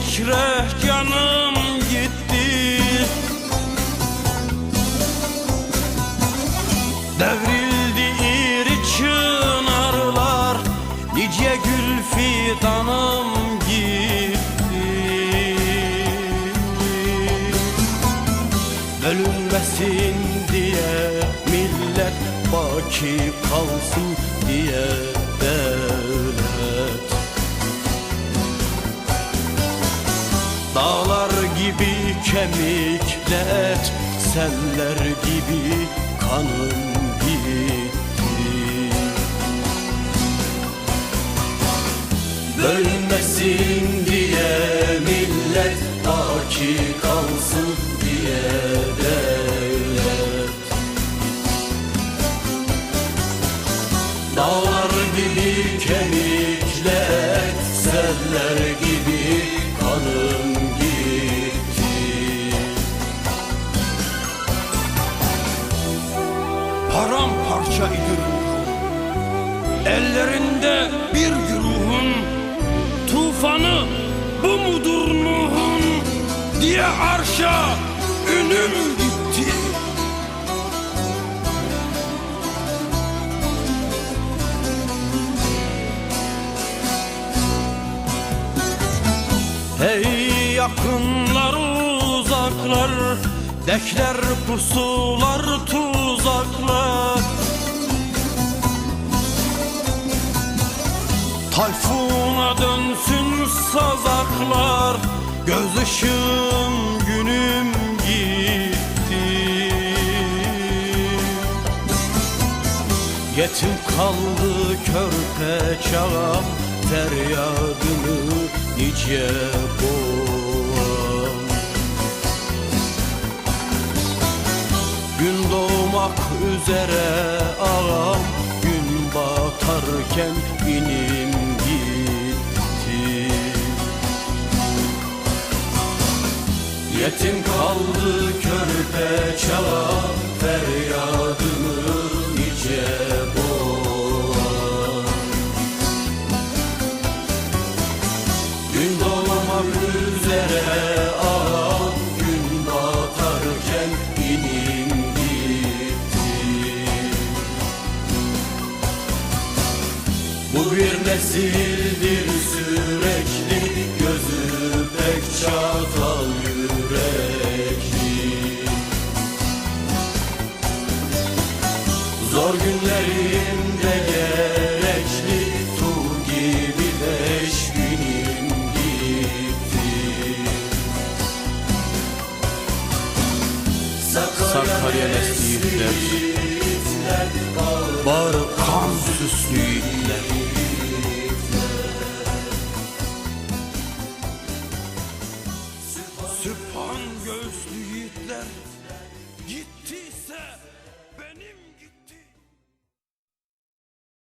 fikre canım gitti. Devrildi iri çınarlar Nice gül fidanım gitti. Bölünmesin diye millet baki kalsın diye. Dağlar gibi kemiklet Seller gibi kanım gitti Bölünmesin diye millet Baki kalsın diye devlet. Dağlar gibi kemiklet Seller gibi kanım paramparça idi ruhum Ellerinde bir güruhun Tufanı bu mudur Nuh'un Diye arşa ünüm gitti. Hey yakınlar uzaklar Dekler pusular Tayfuna dönsün sazaklar Göz ışığım günüm gitti. Yetim kaldı körpe çağam Feryadını nice boğam. Gün doğmak üzere ağam Gün batarken inim Yetim kaldı körpe çala feryadını nice boğan Gün doğmak üzere ah gün batarken inim gitti. Bu bir nesildir sürekli gözü pek çatal. Zor günlerimde gerekli Tu gibi beş binim gitti. Sakarya nesli yiğitler Bağırıp kan süslü. Yiğitler Süphan gözlü yiğitler.